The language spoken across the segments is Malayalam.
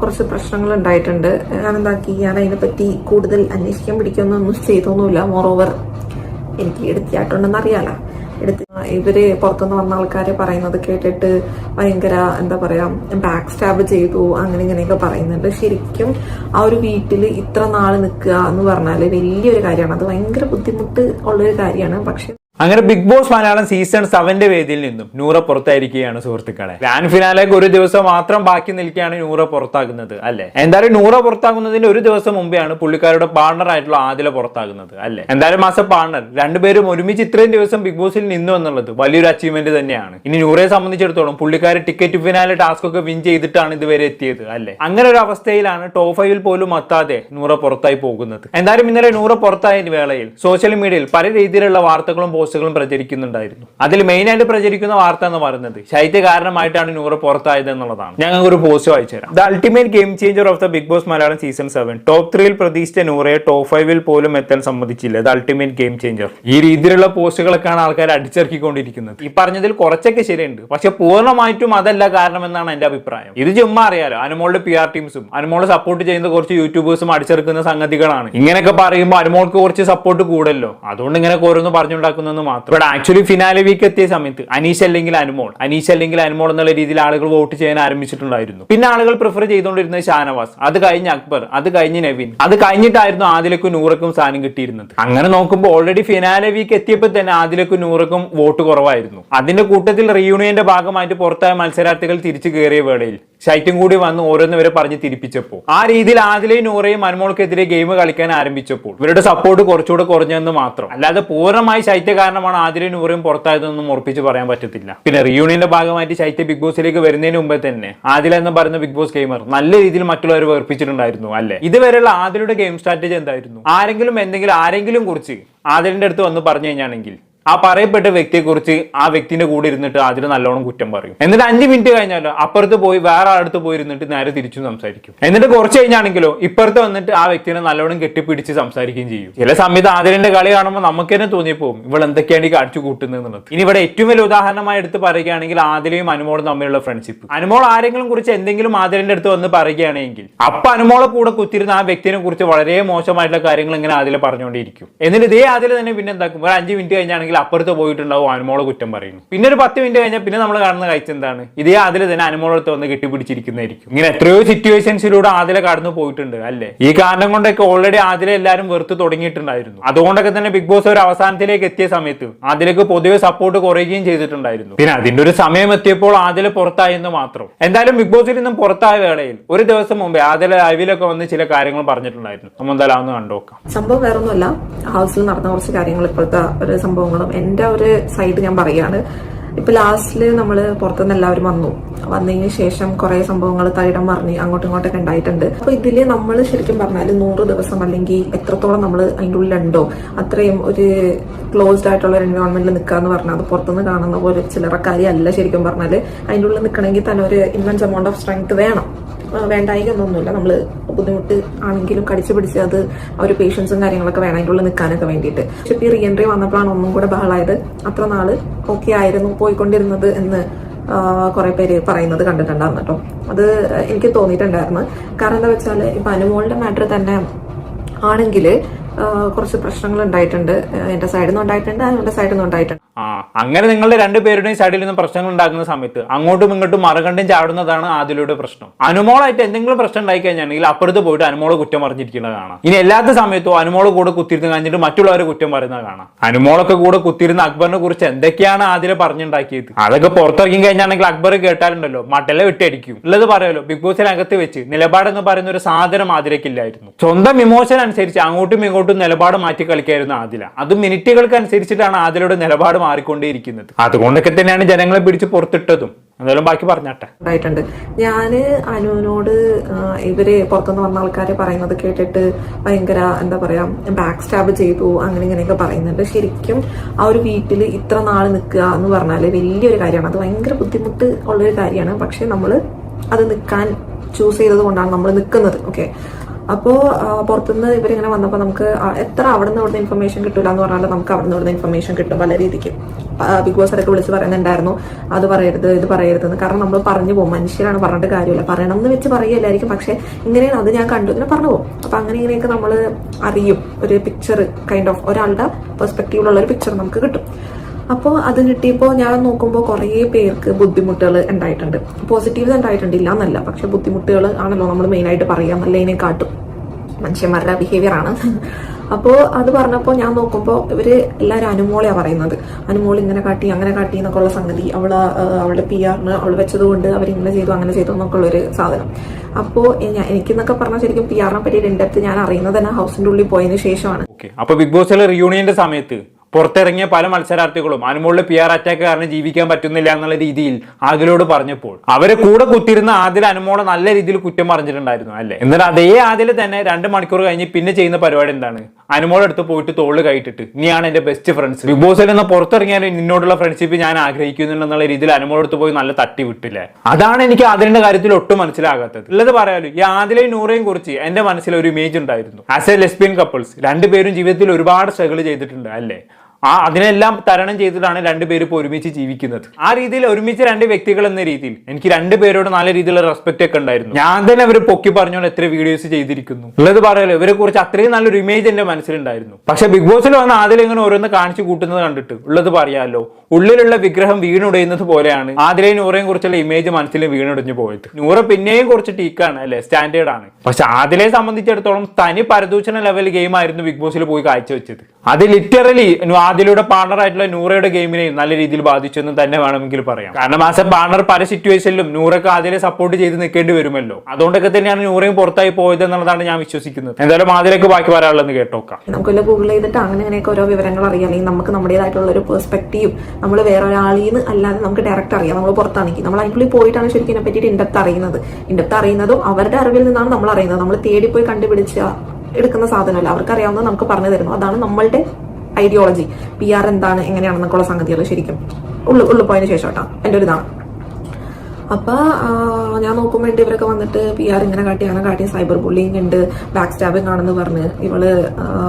കുറച്ച് പ്രശ്നങ്ങൾ ഉണ്ടായിട്ടുണ്ട് ഞാൻ എന്താക്കി ഞാൻ അതിനെപ്പറ്റി കൂടുതൽ അന്വേഷിക്കാൻ പിടിക്കൊന്നും ചെയ്തൊന്നുമില്ല. മോറോവർ എനിക്ക് എടുത്തിയായിട്ടുണ്ടെന്ന് അറിയാലോ എടുത്ത് ഇവർ പുറത്തുനിന്ന് വന്ന ആൾക്കാര് പറയുന്നത് കേട്ടിട്ട് ഭയങ്കര എന്താ പറയാ ബാക്ക് സ്റ്റാബ് ചെയ്തു അങ്ങനെ ഇങ്ങനെയൊക്കെ പറയുന്നുണ്ട്. ശരിക്കും ആ ഒരു വീട്ടിൽ ഇത്ര നാൾ നിൽക്കുക എന്ന് പറഞ്ഞാൽ വലിയൊരു കാര്യമാണ്. അത് ഭയങ്കര ബുദ്ധിമുട്ട് ഉള്ളൊരു കാര്യമാണ്. പക്ഷെ അങ്ങനെ ബിഗ് ബോസ് മലയാളം സീസൺ സെവന്റെ വേദിയിൽ നിന്നും നൂറ പുറത്തായിരിക്കുകയാണ് സുഹൃത്തുക്കളെ. ഗ്രാൻഡ് ഫിനാലേക്ക് ഒരു ദിവസം മാത്രം ബാക്കി നിൽക്കുകയാണ് നൂറ പുറത്താകുന്നത് അല്ലെ? എന്തായാലും നൂറ പുറത്താകുന്നതിന് ഒരു ദിവസം മുമ്പെയാണ് പുള്ളിക്കാരുടെ പാർട്ണർ ആയിട്ടുള്ള ആദില പുറത്താകുന്നത് അല്ലെ? എന്തായാലും മാസ പാർട്ണർ രണ്ടുപേരും ഒരുമിച്ച് ഇത്രയും ദിവസം ബിഗ് ബോസിൽ നിന്നു എന്നുള്ളത് വലിയൊരു അച്ചീവ്മെന്റ് തന്നെയാണ്. ഇനി നൂറയെ സംബന്ധിച്ചിടത്തോളം പുള്ളിക്കാർ ടിക്കറ്റ് ഫിനാലെ ടാസ്ക് ഒക്കെ വിൻ ചെയ്തിട്ടാണ് ഇതുവരെ എത്തിയത് അല്ലെ? അങ്ങനെ ഒരു അവസ്ഥയിലാണ് ടോപ്പ് ഫൈവിൽ പോലും എത്താതെ നൂറ പുറത്തായി പോകുന്നത്. എന്തായാലും ഇന്നലെ നൂറ പുറത്തായ വേളയിൽ സോഷ്യൽ മീഡിയയിൽ പല രീതിയിലുള്ള വാർത്തകളും പോസ്റ്റുകളും പ്രചരിക്കുന്നുണ്ടായിരുന്നു. അതിൽ മെയിൻ ആയിട്ട് പ്രചരിക്കുന്ന വാർത്ത എന്ന് പറയുന്നത് ശൈത്യ കാരണമായിട്ടാണ് നൂറ് പുറത്തായത് എന്നുള്ളതാണ്. ഞങ്ങൾക്ക് ഒരു പോസ്റ്റ് വായിച്ചു തരാം. The ultimate game changer of the Bigg Boss Malayalam season seven top ത്രീയിൽ പ്രതീക്ഷിച്ച നൂറയെ ടോപ്പ് ഫൈവിൽ പോലും എത്താൻ സമ്മതിച്ചില്ല. ദ അൾട്ടിമേറ്റ് ഗെയിം ചേഞ്ചർ ഈ രീതിയിലുള്ള പോസ്റ്റുകളൊക്കെയാണ് ആൾക്കാർ അടിച്ചിറക്കിക്കൊണ്ടിരിക്കുന്നത്. ഈ പറഞ്ഞതിൽ കുറച്ചൊക്കെ ശരിയുണ്ട്. പക്ഷെ പൂർണമായിട്ടും അതല്ല കാരണം എന്നാണ് എന്റെ അഭിപ്രായം. ഇത് ചുമ്മാ അറിയാലോ. അനുമോളുടെ പി ആർ ടീംസും അനുമോളെ സപ്പോർട്ട് ചെയ്യുന്ന കുറച്ച് യൂട്യൂബേഴ്സും അടിച്ചെടുക്കുന്ന സംഗതികളാണ്. ഇങ്ങനെയൊക്കെ പറയുമ്പോൾ അനുമോൾക്ക് കുറച്ച് സപ്പോർട്ട് കൂടല്ലോ അതുകൊണ്ട് ഇങ്ങനെ ഓരോന്ന് പറഞ്ഞുണ്ടാക്കുന്നതെന്ന് മാത്രം. ഇവിടെ ആക്ച്വലി ഫിനാലെ വീക്ക് എത്തിയ സമയത്ത് അനീഷ് അല്ലെങ്കിൽ അനുമോൾ അനീഷ് അല്ലെങ്കിൽ അനുമോൾ എന്നുള്ള രീതിയിൽ ആളുകൾ വോട്ട് ചെയ്യാൻ ആരംഭിച്ചിട്ടുണ്ടായിരുന്നു. പിന്നെ ആളുകൾ പ്രിഫർ ചെയ്തുകൊണ്ടിരുന്നത് ഷാനവാസ്. അത് കഴിഞ്ഞ് അക്ബർ അത് കഴിഞ്ഞ് നവീൻ. അത് കഴിഞ്ഞിട്ടായിരുന്നു ആദിലക്കും നൂറക്കും സ്ഥാനം കിട്ടിയിരുന്നത്. അങ്ങനെ നോക്കുമ്പോൾ ഓൾറെഡി ഫിനാലെ വീക്ക് എത്തിയപ്പോൾ തന്നെ ആദിലക്കും നൂറക്കും വോട്ട് കുറവായിരുന്നു. അതിന്റെ കൂട്ടത്തിൽ റീയൂണിയന്റെ ഭാഗമായിട്ട് പുറത്തായ മത്സരാർത്ഥികൾ തിരിച്ചു കയറിയ വേളയിൽ. ശൈത്യം കൂടി വന്ന് ഓരോന്ന് വരെ പറഞ്ഞ് തിരിപ്പിച്ചപ്പോൾ. ആ രീതിയിൽ ആദിലയും നൂറയും അനുമോൾക്കെതിരെ ഗെയിം കളിക്കാൻ ആരംഭിച്ചപ്പോൾ ഇവരുടെ സപ്പോർട്ട് കുറച്ചുകൂടെ കുറഞ്ഞെന്ന് മാത്രം. അല്ലാതെ പൂർണമായി ശൈത്യ കാരണമാണ് ആദിലയും നൂറയും പുറത്തായതെന്നൊന്നും ഉറപ്പിച്ച് പറയാൻ പറ്റത്തില്ല. പിന്നെ റിയൂണിയന്റെ ഭാഗമായിട്ട് ശൈത്യ ബിഗ് ബോസിലേക്ക് വരുന്നതിന് മുമ്പേ തന്നെ ആദില എന്ന് പറയുന്ന ബിഗ് ബോസ് ഗെയിമർ നല്ല രീതിയിൽ മറ്റുള്ളവർ വേർപ്പിച്ചിട്ടുണ്ടായിരുന്നു അല്ലെ? ഇതുവരെയുള്ള ആദിലയുടെ ഗെയിം സ്ട്രാറ്റജി എന്തായിരുന്നു? ആരെങ്കിലും എന്തെങ്കിലും ആരെങ്കിലും കുറിച്ച് ആദിലിന്റെ അടുത്ത് വന്ന് പറഞ്ഞു കഴിഞ്ഞാണെങ്കിൽ ആ പറയപ്പെട്ട വ്യക്തിയെക്കുറിച്ച് ആ വ്യക്തിന്റെ കൂടെ ഇരുന്നിട്ട് അതിൽ നല്ലോണം കുറ്റം പറയും. എന്നിട്ട് അഞ്ച് മിനിറ്റ് കഴിഞ്ഞാലോ അപ്പുറത്ത് പോയി വേറെ ആളടുത്ത് പോയി ഇരുന്നിട്ട് നേരെ തിരിച്ചു സംസാരിക്കും. എന്നിട്ട് കുറച്ച് കഴിഞ്ഞാണെങ്കിലോ ഇപ്പുറത്ത് വന്നിട്ട് ആ വ്യക്തിനെ നല്ലോണം കെട്ടിപ്പിടിച്ച് സംസാരിക്കുകയും ചെയ്യും. ചില സമയത്ത് ആദരന്റെ കളി കാണുമ്പോൾ നമുക്ക് തന്നെ തോന്നിപ്പോവും ഇവൾ എന്തൊക്കെയാണ് ഈ കാണിച്ചു കൂട്ടുന്നത് ഇനി ഇവിടെ ഏറ്റവും വലിയ ഉദാഹരണമായി എടുത്ത് പറയുകയാണെങ്കിൽ ആദിലയും അനുമോളും തമ്മിലുള്ള ഫ്രണ്ട്ഷിപ്പ് അനുമോൾ ആരെങ്കിലും കുറിച്ച് എന്തെങ്കിലും ആദരന്റെ അടുത്ത് വന്ന് പറയുകയാണെങ്കിൽ അപ്പൊ അനുമോളെ കൂടെ കുത്തിരുന്ന ആ വ്യക്തിനെ കുറിച്ച് വളരെ മോശമായിട്ടുള്ള കാര്യങ്ങൾ ഇങ്ങനെ ആദില പറഞ്ഞുകൊണ്ടിരിക്കും. എന്നിട്ട് ഇതേ ആദില തന്നെ പിന്നെ എന്താക്കും? ഒരു അഞ്ച് മിനിറ്റ് കഴിഞ്ഞാണെങ്കിൽ അപ്പുറത്ത് പോയിട്ടുണ്ടാവും അനുമോളെ കുറ്റം പറയുന്നു. പിന്നെ ഒരു പത്ത് മിനിറ്റ് കഴിഞ്ഞാൽ പിന്നെ നമ്മൾ കാണുന്ന കാഴ്ച എന്താണ്? ഇതേ ആദില തന്നെ അനുമോളടുത്ത് വന്ന് കെട്ടിപ്പിടിച്ചിരിക്കുന്നതായിരിക്കും. ഇങ്ങനെ എത്രയോ സിറ്റുവേഷൻസിലൂടെ ആദില കടന്നു പോയിട്ടുണ്ട് അല്ലേ? ഈ കാരണം കൊണ്ടൊക്കെ ഓൾറെഡി ആദില എല്ലാവരും വെറുത്ത് തുടങ്ങിയിട്ടുണ്ടായിരുന്നു. അതുകൊണ്ടൊക്കെ തന്നെ ബിഗ് ബോസ് ഒരു അവസാനത്തിലേക്ക് എത്തിയ സമയത്ത് ആദിലക്ക് പൊതുവെ സപ്പോർട്ട് കുറയുകയും ചെയ്തിട്ടുണ്ടായിരുന്നു. പിന്നെ അതിന്റെ ഒരു സമയം എത്തിയപ്പോൾ ആദില പുറത്തായെന്ന് മാത്രം. എന്തായാലും ബിഗ് ബോസിൽ നിന്നും പുറത്തായ വേളയിൽ ഒരു ദിവസം മുമ്പേ ആദില ലൈവിലൊക്കെ വന്ന് ചില കാര്യങ്ങൾ പറഞ്ഞിട്ടുണ്ടായിരുന്നു. നമ്മൾ എന്തായാലും അതൊന്ന് കണ്ടുനോക്കാം സംഭവം വേറൊന്നുമല്ല. ഹൗസിൽ നടന്ന കുറച്ച് കാര്യങ്ങൾ ഇപ്പോഴത്തെ ഒരു സംഭവങ്ങളും എന്റെ ഒരു സൈഡ് ഞാൻ പറയാണ്. ഇപ്പൊ ലാസ്റ്റിൽ നമ്മൾ പുറത്തുനിന്ന് എല്ലാവരും വന്നു. വന്നതിന് ശേഷം കുറെ സംഭവങ്ങൾ തൈടം പറഞ്ഞ് അങ്ങോട്ടും ഇങ്ങോട്ടൊക്കെ ഉണ്ടായിട്ടുണ്ട്. അപ്പൊ ഇതിൽ നമ്മൾ ശരിക്കും പറഞ്ഞാൽ നൂറ് ദിവസം അല്ലെങ്കിൽ എത്രത്തോളം നമ്മൾ അതിന്റെ ഉള്ളിലുണ്ടോ അത്രയും ഒരു ക്ലോസ്ഡ് ആയിട്ടുള്ള ഒരു എൻവയോൺമെന്റിൽ നിൽക്കുക എന്ന് പറഞ്ഞാൽ അത് പുറത്തുനിന്ന് കാണുന്ന പോലെ അല്ല ശരിക്കും പറഞ്ഞാൽ അതിന്റെ ഉള്ളിൽ നിൽക്കണമെങ്കിൽ തന്നെ ഒരു ഇമൻസ് എമൗണ്ട് ഓഫ് സ്ട്രെങ്ത് വേണം. ആ, വേണ്ടായികൊന്നൊന്നുമില്ല നമ്മൾ ബുദ്ധിമുട്ട് ആണെങ്കിലും കടിച്ചു പിടിച്ച് അത് ഒരു പേഷ്യൻസും കാര്യങ്ങളൊക്കെ വേണം അതിന്റെ ഉള്ളിൽ നിൽക്കാനൊക്കെ വേണ്ടിയിട്ട്. പക്ഷെ ഇപ്പോൾ റീ എൻട്രി വന്നപ്പോഴാണ് ഒന്നും കൂടെ ബഹളായത്. അത്ര നാൾ ഓക്കെ ആയിരുന്നു പോയിക്കൊണ്ടിരുന്നത് എന്ന് കുറെ പേര് പറയുന്നത് കണ്ടിട്ടുണ്ടായിരുന്നു കേട്ടോ. അത് എനിക്ക് തോന്നിയിട്ടുണ്ടായിരുന്നു. കാരണം എന്താ വെച്ചാൽ ഇപ്പൊ അനുമോളുടെ മാറ്റർ തന്നെ ആണെങ്കിൽ കുറച്ച് പ്രശ്നങ്ങൾ ഉണ്ടായിട്ടുണ്ട് എന്റെ സൈഡിൽ നിന്ന് ഉണ്ടായിട്ടുണ്ട് അനുവിന്റെ സൈഡിൽ നിന്ന് ഉണ്ടായിട്ടുണ്ട്. ആ അങ്ങനെ നിങ്ങളുടെ രണ്ടുപേരുടെയും സൈഡിൽ നിന്ന് പ്രശ്നങ്ങൾ ഉണ്ടാകുന്ന സമയത്ത് അങ്ങോട്ടും ഇങ്ങോട്ടും മറുകണ്ടും ചാടുന്നതാണ് ആദിലയുടെ പ്രശ്നം. അനുമോളായിട്ട് എന്തെങ്കിലും പ്രശ്നം ഉണ്ടായി കഴിഞ്ഞാണെങ്കിൽ അപ്പുറത്ത് പോയിട്ട് അനുമോളെ കുറ്റം പറഞ്ഞിരിക്കുന്നത് കാണാം. ഇനി എല്ലാത്ത സമയത്തും അനുമോളെ കൂടെ കുത്തിരുന്ന് കഴിഞ്ഞിട്ട് മറ്റുള്ളവരെ കുറ്റം പറയുന്നത് കാണാം. അനുമോളൊക്കെ കൂടെ കുത്തിരുന്ന അക്ബറിനെ കുറിച്ച് എന്തൊക്കെയാണ് ആദില പറഞ്ഞുണ്ടാക്കിയത്? അതൊക്കെ പുറത്തിറങ്ങി കഴിഞ്ഞാണെങ്കിൽ അക്ബർ കേട്ടാലുണ്ടല്ലോ മട്ടല വിട്ടടിക്കും ഉള്ളത് പറയാലോ ബിഗ് ബോസിനകത്ത് വെച്ച് നിലപാടെന്ന് പറയുന്ന ഒരു സാധനം ആദിലക്കില്ലായിരുന്നു സ്വന്തം ഇമോഷൻ അനുസരിച്ച് അങ്ങോട്ടും ഇങ്ങോട്ടും നിലപാട് മാറ്റി കളിക്കായിരുന്നു ആദില. അത് മിനിറ്റുകൾക്ക് അനുസരിച്ചിട്ടാണ് ആദിലയുടെ നിലപാട് മാറിക്കൊണ്ടേയിരിക്കുന്നത്. അതുകൊണ്ടൊക്കെ തന്നെയാണ് ജനങ്ങളെ പിടിച്ച് പുറത്തിട്ടതും. എന്തായാലും ബാക്കി പറഞ്ഞാട്ടെ. ഉണ്ടായിട്ടുണ്ട്. ഞാൻ അനുവിനോട് ഇവർ പുറത്തുനിന്ന് വന്ന ആൾക്കാര് പറയുന്നത് കേട്ടിട്ട് ഭയങ്കര എന്താ പറയാ ബാക്ക് സ്റ്റാബ് ചെയ്തു അങ്ങനെ ഇങ്ങനെയൊക്കെ പറയുന്നുണ്ട്. ശരിക്കും ആ ഒരു വീട്ടിൽ ഇത്ര നാൾ നിൽക്കുക എന്ന് പറഞ്ഞാൽ വലിയൊരു കാര്യമാണ്. അത് ഭയങ്കര ബുദ്ധിമുട്ട് ഉള്ളൊരു കാര്യമാണ്. പക്ഷെ നമ്മൾ അത് നിൽക്കാൻ ചൂസ് ചെയ്തത് കൊണ്ടാണ് നമ്മൾ നിൽക്കുന്നത് ഓക്കെ അപ്പോൾ പുറത്തുനിന്ന് ഇവരിങ്ങനെ വന്നപ്പോൾ നമുക്ക് എത്ര അവിടെ നിന്ന് ഇവിടുന്ന് ഇൻഫർമേഷൻ കിട്ടില്ല എന്ന് പറഞ്ഞാൽ നമുക്ക് അവിടെ നിന്ന് ഇവിടുന്ന് ഇൻഫർമേഷൻ കിട്ടും പല രീതിക്ക്. ബിഗ് ബോസ് ഇടയ്ക്ക് വിളിച്ച് പറയുന്നുണ്ടായിരുന്നു അത് പറയരുത് ഇത് പറയരുതെന്ന്. കാരണം നമ്മൾ പറഞ്ഞു പോകും മനുഷ്യരാണ് പറഞ്ഞിട്ട് കാര്യമില്ല. പറയണം എന്ന് വെച്ച് പറയുകയില്ലായിരിക്കും പക്ഷെ ഇങ്ങനെയാണ് അത് ഞാൻ കണ്ടു. ഇങ്ങനെ പറഞ്ഞു പോകും. അപ്പൊ അങ്ങനെ ഇങ്ങനെയൊക്കെ നമ്മൾ അറിയും. ഒരു പിക്ചർ കൈൻഡ് ഓഫ് ഒരാളുടെ പെർസ്പെക്റ്റീവിലുള്ള ഒരു പിക്ചർ നമുക്ക് കിട്ടും. അപ്പോൾ അത് കിട്ടിയപ്പോൾ ഞാൻ നോക്കുമ്പോൾ കുറേ പേർക്ക് ബുദ്ധിമുട്ടുകൾ ഉണ്ടായിട്ടുണ്ട്. പോസിറ്റീവ്സ് ഉണ്ടായിട്ടുണ്ട് ഇല്ല എന്നല്ല പക്ഷെ ബുദ്ധിമുട്ടുകൾ ആണല്ലോ നമ്മൾ മെയിനായിട്ട് പറയാം. നല്ലതിനെക്കാട്ടും മനുഷ്യന്മാരുടെ ബിഹേവിയർ ആണ്. അപ്പോൾ അത് പറഞ്ഞപ്പോൾ ഞാൻ നോക്കുമ്പോൾ ഇവർ എല്ലാവരും അനുമോളെയാണ് പറയുന്നത്. അനുമോൾ ഇങ്ങനെ കാട്ടി അങ്ങനെ കാട്ടി എന്നൊക്കെ ഉള്ള സംഗതി. അവൾ അവളുടെ പി ആറിന് അവൾ വെച്ചതുകൊണ്ട് അവരിങ്ങനെ ചെയ്തു അങ്ങനെ ചെയ്തു എന്നൊക്കെ ഉള്ളൊരു സാധനം. അപ്പോൾ എനിക്കെന്നൊക്കെ പറഞ്ഞാൽ ശരിക്കും പി ആറിനെ പറ്റി രണ്ടടുത്ത് ഞാൻ അറിയുന്നത് തന്നെ ഹൗസിന്റെ ഉള്ളിൽ പോയതിന് ശേഷമാണ്. ഓക്കെ അപ്പൊ ബിഗ് ബോസിലെ റിയൂണിയന്റെ സമയത്ത് പുറത്തിറങ്ങിയ പല മത്സരാർത്ഥികളും അനുമോളിലെ പി ആർ അറ്റാക്ക് കാരണം ജീവിക്കാൻ പറ്റുന്നില്ല എന്നുള്ള രീതിയിൽ ആദിലോട് പറഞ്ഞപ്പോൾ അവരെ കൂടെ കുത്തിരുന്ന ആദിൽ അനുമോളെ നല്ല രീതിയിൽ കുറ്റം പറഞ്ഞിട്ടുണ്ടായിരുന്നു അല്ലേ? എന്നാൽ അതേ ആദിൽ തന്നെ രണ്ട് മണിക്കൂർ കഴിഞ്ഞ് പിന്നെ ചെയ്യുന്ന പരിപാടി എന്താണ്? അനുമോളെ അടുത്ത് പോയിട്ട് തോൾ കൈയിട്ടിട്ട് നീയാണ് എന്റെ ബെസ്റ്റ് ഫ്രണ്ട്സ് ബിഗ് ബോസിൽ നിന്ന് പുറത്തിറങ്ങിയാലും നിന്നോടുള്ള ഫ്രണ്ട്ഷിപ്പ് ഞാൻ ആഗ്രഹിക്കുന്നുണ്ടെന്നുള്ള രീതിയിൽ അനുമോളെ അടുത്ത് പോയി നല്ല തട്ടി വിട്ടില്ലേ? അതാണ് എനിക്ക് ആദിലിന്റെ കാര്യത്തിൽ ഒട്ടും മനസ്സിലാകാത്തത്. ഉള്ളത് പറയാലോ ഈ ആദിലെയും നൂറേയും കുറിച്ച് എന്റെ മനസ്സിൽ ഒരു ഇമേജ് ഉണ്ടായിരുന്നു. ആസ് എ ലെസ്ബിയൻ കപ്പിൾസ് രണ്ടുപേരും ജീവിതത്തിൽ ഒരുപാട് സ്ട്രഗിൾ ചെയ്തിട്ടുണ്ട് അല്ലേ? ആ അതിനെല്ലാം തരണം ചെയ്തിട്ടാണ് രണ്ടുപേരും ഇപ്പോൾ ഒരുമിച്ച് ജീവിക്കുന്നത്. ആ രീതിയിൽ ഒരുമിച്ച് രണ്ട് വ്യക്തികൾ എന്ന രീതിയിൽ എനിക്ക് രണ്ടുപേരോട് നല്ല രീതിയിലുള്ള റെസ്പെക്ട് ഒക്കെ ഉണ്ടായിരുന്നു. ഞാൻ തന്നെ അവരെ പൊക്കി പറഞ്ഞോണ്ട് എത്ര വീഡിയോസ് ചെയ്തിരിക്കുന്നു. ഉള്ളത് പറയാലോ ഇവരെ കുറിച്ച് അത്രയും നല്ലൊരു ഇമേജ് എന്റെ മനസ്സിലുണ്ടായിരുന്നു. പക്ഷെ ബിഗ് ബോസിൽ വന്ന ആദ്യം ഇങ്ങനെ ഓരോന്ന് കാണിച്ചു കൂട്ടുന്നത് കണ്ടിട്ട് ഉള്ളത് പറയാലോ ഉള്ളിലുള്ള വിഗ്രഹം വീണുടയുന്നത് പോലെയാണ് ആദ്യം നൂറയും കുറിച്ചുള്ള ഇമേജ് മനസ്സിൽ വീണുടഞ്ഞു പോയത്. നൂറ പിന്നെയും കുറച്ച് ടീക്കാണ് അല്ലെ? സ്റ്റാൻഡേർഡ് ആണ്. പക്ഷെ ആദിലെ സംബന്ധിച്ചിടത്തോളം തനി പരദൂഷണ ലെവൽ ഗെയിം ആയിരുന്നു ബിഗ് ബോസിൽ പോയി കാഴ്ചവെച്ചത്. അത് ലിറ്ററലി ആദിലൂടെ പാർട്ണർ ആയിട്ടുള്ള നൂറയുടെ ഗെയിമിനെയും നല്ല രീതിയിൽ ബാധിച്ചു എന്ന് തന്നെ വേണമെങ്കിൽ പറയാം. കാരണം ആസ് എ പാർട്ണർ പല സിറ്റുവേഷനിലും നൂറൊക്കെ ആദിലെ സപ്പോർട്ട് ചെയ്ത് നിൽക്കേണ്ടി വരുമല്ലോ. അതുകൊണ്ടൊക്കെ തന്നെയാണ് നൂറയും പുറത്തായി പോയത് എന്നുള്ളതാണ് ഞാൻ വിശ്വസിക്കുന്നത്. എന്തായാലും ആദിലേക്ക് ബാക്കി പറയാനുള്ളത് കേട്ടോക്കാം. നമുക്കെല്ലാം ഗൂഗിൾ ചെയ്തിട്ട് അങ്ങനെ അങ്ങനെയൊക്കെ ഓരോ വിവരങ്ങൾ അറിയാം. അല്ലെങ്കിൽ നമുക്ക് നമ്മുടേതായിട്ടുള്ള ഒരു പെർസ്പെക്റ്റീവ് നമ്മൾ വേറെ ഒരാളിൽ നിന്ന് അല്ലാതെ നമുക്ക് ഡയറക്റ്റ് അറിയാം. നമ്മൾ പുറത്താണെങ്കിൽ നമ്മൾ അതിനുള്ളിൽ പോയിട്ടാണ് ശരിക്കും ഇതിനെ പറ്റിയിട്ട് ഇൻഡെപ്റ്റ് അറിയുന്നത്. ഇൻഡെപ്റ്റ് അറിയുന്നതും അവരുടെ അറിവിൽ നിന്നാണ് നമ്മൾ അറിയുന്നത്. നമ്മൾ തേടിപ്പോയി കണ്ടുപിടിച്ച എടുക്കുന്ന സാധനമല്ല. അവർക്ക് അറിയാവുന്നത് നമുക്ക് പറഞ്ഞു തരുന്നു. അതാണ് നമ്മളുടെ ഐഡിയോളജി പി ആർ എന്താണ് എങ്ങനെയാണെന്നൊക്കെയുള്ള സംഗതികൾ ശരിക്കും ഉള്ളു ഉള്ളു പോയതിന് ശേഷം കേട്ടോ എന്റെ ഒരു ഇതാണ്. അപ്പൊ ആ, ഞാൻ നോക്കുമ്പോൾ ഉണ്ട് ഇവരൊക്കെ വന്നിട്ട് പി ആർ ഇങ്ങനെ കാട്ടി അങ്ങനെ കാട്ടി സൈബർ ബുള്ളിങ് ഉണ്ട് ബാക്ക് സ്റ്റാബിങ് ആണെന്ന് പറഞ്ഞ് ഇവൾ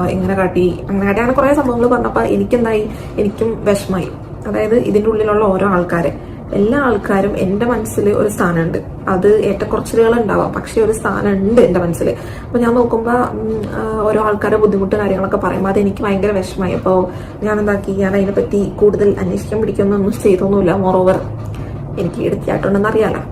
ഇങ്ങനെ കാട്ടി അങ്ങനെ കാട്ടി അങ്ങനെ കുറെ സംഭവങ്ങൾ പറഞ്ഞപ്പോ എനിക്കെന്തായി എനിക്കും വിഷമായി. അതായത് ഇതിന്റെ ഉള്ളിലുള്ള ഓരോ ആൾക്കാരെ. എല്ലാ ആൾക്കാരും എന്റെ മനസ്സിൽ ഒരു സ്ഥാനമുണ്ട്. അത് ഏറ്റക്കുറച്ചിലുകൾ ഉണ്ടാവാം പക്ഷെ ഒരു സ്ഥാനമുണ്ട് എന്റെ മനസ്സിൽ അപ്പോൾ ഞാൻ നോക്കുമ്പോൾ ഓരോ ആൾക്കാരുടെ ബുദ്ധിമുട്ട് കാര്യങ്ങളൊക്കെ പറയുമ്പോൾ അത് എനിക്ക് ഭയങ്കര വിഷമായി. അപ്പോൾ ഞാൻ എന്താക്കി ഞാൻ അതിനെപ്പറ്റി കൂടുതൽ അന്വേഷിക്കാൻ പിടിക്കുന്നൊന്നും ചെയ്തൊന്നുമില്ല. മോറോവർ എനിക്ക് എടുത്തിയായിട്ടുണ്ടെന്ന് അറിയാലോ.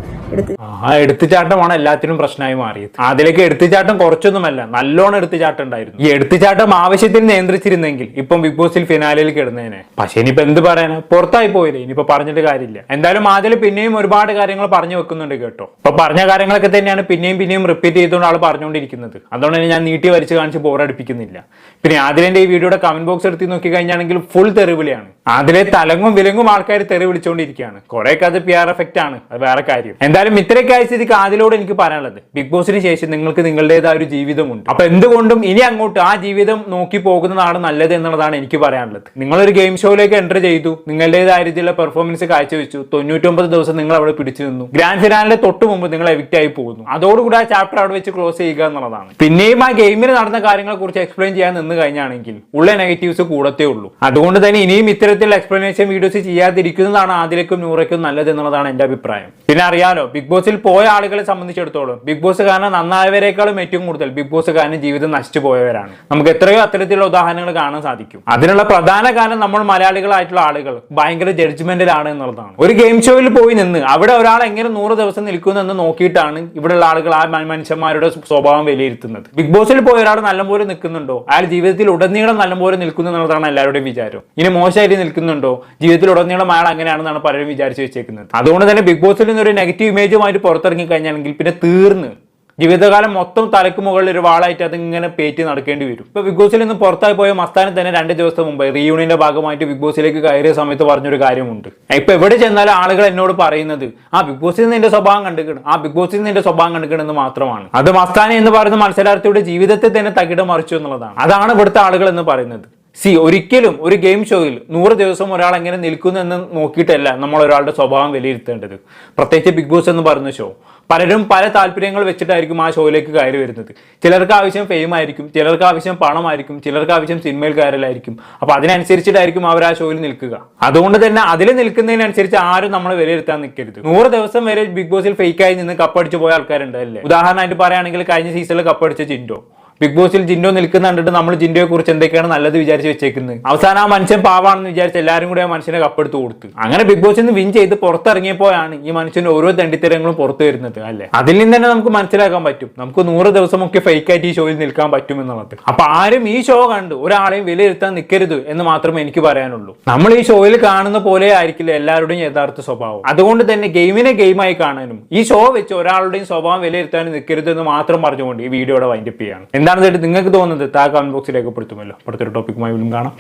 ആ എടുത്തുചാട്ടമാണ് എല്ലാത്തിനും പ്രശ്നമായി മാറിയത്. അതിലേക്ക് എടുത്തുചാട്ടം കുറച്ചൊന്നുമല്ല നല്ലോണം എടുത്തുചാട്ടം ഉണ്ടായിരുന്നു. ഈ എടുത്തുചാട്ടം ആവശ്യത്തിന് നിയന്ത്രിച്ചിരുന്നെങ്കിൽ ഇപ്പം ബിഗ് ബോസിൽ ഫിനാലിൽ കിടന്നേനെ പക്ഷെ ഇനിയിപ്പോ എന്ത് പറയാനാ? പുറത്തായി പോയില്ലേ ഇനിയിപ്പോ പറഞ്ഞിട്ട് കാര്യമില്ല. എന്തായാലും ആദ്യം പിന്നെയും ഒരുപാട് കാര്യങ്ങൾ പറഞ്ഞു വെക്കുന്നുണ്ട് കേട്ടോ. ഇപ്പൊ പറഞ്ഞ കാര്യങ്ങളൊക്കെ തന്നെയാണ് പിന്നെയും പിന്നെയും റിപ്പീറ്റ് ചെയ്തുകൊണ്ട് ആൾ പറഞ്ഞുകൊണ്ടിരിക്കുന്നത്. അതുകൊണ്ട് തന്നെ ഞാൻ നീട്ടി വരച്ച് കാണിച്ച് ബോറടിപ്പിക്കുന്നില്ല പിന്നെ അതിലെ ഈ വീഡിയോയുടെ കമന്റ് ബോക്സ് എടുത്ത് നോക്കി കഴിഞ്ഞാണെങ്കിൽ ഫുൾ തെറിവിളിയാണ്. അതിലെ തലങ്ങും വിലങ്ങും ആൾക്കാർ തെറി വിളിച്ചുകൊണ്ടിരിക്കുകയാണ് കുറെയൊക്കെ അത് പി ആർ എഫക്റ്റ് ആണ്. അത് വേറെ കാര്യം. എന്തായാലും ഇത്രയൊക്കെ ആയ സ്ഥിതിക്ക് അതിലൂടെ എനിക്ക് പറയാനുള്ളത്. ബിഗ് ബോസിന് ശേഷം നിങ്ങൾക്ക് നിങ്ങളുടേതായ ഒരു ജീവിതമുണ്ട്. അപ്പൊ എന്തുകൊണ്ടും ഇനി അങ്ങോട്ട് ആ ജീവിതം നോക്കി പോകുന്നതാണ് നല്ലത് എന്നുള്ളതാണ് എനിക്ക് പറയാനുള്ളത്. നിങ്ങളൊരു ഗെയിം ഷോയിലേക്ക് എന്റർ ചെയ്തു. നിങ്ങളുടേതായ രീതിയിലുള്ള പെർഫോമൻസ് കാഴ്ചവെച്ചു. തൊണ്ണൂറ്റൊമ്പത് ദിവസം നിങ്ങൾ അവിടെ പിടിച്ചു നിന്നു. ഗ്രാൻഡ് ഫിനാലിന്റെ തൊട്ട് മുമ്പ് നിങ്ങൾ എവിക്റ്റ് ആയി പോകുന്നു. അതോടുകൂടി ആ ചാപ്റ്റർ അവിടെ വെച്ച് ക്ലോസ് ചെയ്യുക എന്നുള്ളതാണ്. പിന്നെയും ആ ഗെയിമിന് നടന്ന കാര്യങ്ങളെ കുറിച്ച് എക്സ്പ്ലെയിൻ ചെയ്യാൻ നിന്ന് കഴിഞ്ഞാണെങ്കിൽ ഉള്ള നെഗറ്റീവ്സ് കൂടത്തേ ഉള്ളൂ. അതുകൊണ്ട് തന്നെ ഇനിയും ഇത്തരത്തിലുള്ള എക്സ്പ്ലനേഷൻ വീഡിയോസ് ചെയ്യാതിരിക്കുന്നതാണ് ആദ്യക്കും നൂറയ്ക്കും നല്ലത് എന്നുള്ളതാണ് എന്റെ അഭിപ്രായം. പിന്നെ അറിയാലോ ബിഗ് ബോസിൽ പോയ ആളുകളെ സംബന്ധിച്ചിടത്തോളം ബിഗ് ബോസ് കാരണം നന്നായവരെക്കാളും ഏറ്റവും കൂടുതൽ ബിഗ് ബോസ് കാരണം ജീവിതം നശിച്ചു പോയവരാണ്. നമുക്ക് എത്രയോ അത്തരത്തിലുള്ള ഉദാഹരണങ്ങൾ കാണാൻ സാധിക്കും. അതിനുള്ള പ്രധാന കാരണം നമ്മൾ മലയാളികളായിട്ടുള്ള ആളുകൾ ഭയങ്കര ജഡ്ജ്മെന്റിലാണ് എന്നുള്ളതാണ്. ഒരു ഗെയിം ഷോയിൽ പോയി നിന്ന് അവിടെ ഒരാൾ എങ്ങനെ നൂറ് ദിവസം നിൽക്കുന്നെന്ന് നോക്കിയിട്ടാണ് ഇവിടെയുള്ള ആളുകൾ ആ മനുഷ്യന്മാരുടെ സ്വഭാവം വിലയിരുത്തുന്നത്. ബിഗ് ബോസിൽ പോയ ഒരാൾ നല്ലപോലെ നിൽക്കുന്നുണ്ടോ? അയാൾ ജീവിതത്തിൽ ഉടനീളം നല്ലപോലെ നിൽക്കുന്നു എന്നുള്ളതാണ് എല്ലാവരുടെയും വിചാരം. ഇനി മോശമായിട്ട് നിൽക്കുന്നുണ്ടോ? ജീവിതത്തിൽ ഉടനീളം അയാൾ അങ്ങനെയാണെന്നാണ് പലരും വിചാരിച്ചു വെച്ചേക്കുന്നത്. അതുകൊണ്ട് തന്നെ ബിഗ് ബോസിൽ നിന്ന് ഒരു നെഗറ്റീവ് ഇമേജുമായിട്ട് പുറത്തിറങ്ങി കഴിഞ്ഞാണെങ്കിൽ പിന്നെ തീർന്ന്. ജീവിതകാലം മൊത്തം തലക്ക് മുകളിൽ ഒരു വാളായിട്ട് അതിങ്ങനെ പേറ്റി നടക്കേണ്ടി വരും. ഇപ്പൊ ബിഗ് ബോസിൽ നിന്ന് പുറത്തായി പോയ മസ്താനെ തന്നെ രണ്ട് ദിവസം മുമ്പ് റീയൂണിയന്റെ ഭാഗമായിട്ട് ബിഗ് ബോസിലേക്ക് കയറിയ സമയത്ത് പറഞ്ഞൊരു കാര്യമുണ്ട്. ഇപ്പൊ എവിടെ ചെന്നാലും ആളുകൾ എന്നോട് പറയുന്നത് ആ ബിഗ് ബോസിൽ നിന്ന് എന്റെ സ്വഭാവം കണ്ടുക്കണം ആ ബിഗ് ബോസിൽ നിന്ന് എന്റെ സ്വഭാവം കണ്ടുക്കണം എന്ന് മാത്രമാണ്. അത് മസ്താനെ എന്ന് പറയുന്ന മത്സരാർത്ഥിയുടെ ജീവിതത്തെ തന്നെ തകിടം മറിച്ചു എന്നുള്ളതാണ്. അതാണ് ഇവിടുത്തെ ആളുകൾ എന്ന് പറയുന്നത്. സി ഒരിക്കലും ഒരു ഗെയിം ഷോയിൽ നൂറ് ദിവസം ഒരാൾ എങ്ങനെ നിൽക്കുന്നു എന്ന് നോക്കിയിട്ടല്ല നമ്മൾ ഒരാളുടെ സ്വഭാവം വിലയിരുത്തേണ്ടത്. പ്രത്യേകിച്ച് ബിഗ് ബോസ് എന്ന് പറയുന്ന ഷോ പലരും പല താല്പര്യങ്ങൾ വെച്ചിട്ടായിരിക്കും ആ ഷോയിലേക്ക് കയറി വരുന്നത്. ചിലർക്ക് ആവശ്യം ഫെയിം ആയിരിക്കും ചിലർക്ക് ആവശ്യം പണമായിരിക്കും ചിലർക്ക് ആവശ്യം സിനിമയിൽ കയറലായിരിക്കും അപ്പോൾ അതിനനുസരിച്ചിട്ടായിരിക്കും അവർ ആ ഷോയിൽ നിൽക്കുക. അതുകൊണ്ട് തന്നെ അതിൽ നിൽക്കുന്നതിനനുസരിച്ച് ആരും നമ്മൾ വിലയിരുത്താൻ നിൽക്കരുത്. നൂറ് ദിവസം വരെ ബിഗ് ബോസിൽ ഫേക്കായി നിന്ന് കപ്പടിച്ചു പോയ ആൾക്കാരുണ്ട് അല്ലേ? ഉദാഹരണമായിട്ട് പറയുകയാണെങ്കിൽ കഴിഞ്ഞ സീസണിൽ കപ്പടിച്ച ജിൻഡോ ബിഗ് ബോസിൽ ജിൻഡോ നിൽക്കുന്ന കണ്ടിട്ട് നമ്മൾ ജിൻഡോയെ കുറിച്ച് എന്തൊക്കെയാണ് നല്ലത് വിചാരിച്ച് വെച്ചേക്കുന്നത്? അവസാനം ആ മനുഷ്യൻ പാവാണെന്ന് വിചാരിച്ച് എല്ലാവരും കൂടി ആ മനുഷ്യനെ കപ്പെടുത്ത് കൊടുത്തു. അങ്ങനെ ബിഗ് ബോസിൽ നിന്ന് വിൻ ചെയ്ത് പുറത്തിറങ്ങിയപ്പോഴാണ് ഈ മനുഷ്യന്റെ ഓരോ തണ്ടിത്തരങ്ങളും പുറത്തു വരുന്നത് അല്ലെ? അതിൽ നിന്ന് തന്നെ നമുക്ക് മനസ്സിലാക്കാൻ പറ്റും. നമുക്ക് നൂറ് ദിവസമൊക്കെ ഫേക്ക് ആയിട്ട് ഈ ഷോയിൽ നിൽക്കാൻ പറ്റും എന്നുള്ളത്. അപ്പൊ ആരും ഈ ഷോ കണ്ട് ഒരാളെയും വിലയിരുത്താൻ നിൽക്കരുത് എന്ന് മാത്രമേ എനിക്ക് പറയാനുള്ളൂ. നമ്മൾ ഈ ഷോയിൽ കാണുന്ന പോലെ ആയിരിക്കില്ല എല്ലാവരുടെയും യഥാർത്ഥ സ്വഭാവം. അതുകൊണ്ട് തന്നെ ഗെയിമിനെ ഗെയിമായി കാണാനും ഈ ഷോ വെച്ച് ഒരാളുടെയും സ്വഭാവം വിലയിരുത്താനും നിൽക്കരുത് എന്ന് മാത്രം പറഞ്ഞുകൊണ്ട് ഈ വീഡിയോയുടെ വൈൻഡപ്പ് ചെയ്യാണ് എന്താണ് നിങ്ങൾക്ക് തോന്നുന്നത് താ കമന്റ് ബോക്സിൽ രേഖപ്പെടുത്തുമല്ലോ. അടുത്തൊരു ടോപ്പിക്കുമായി വീണ്ടും കാണാം.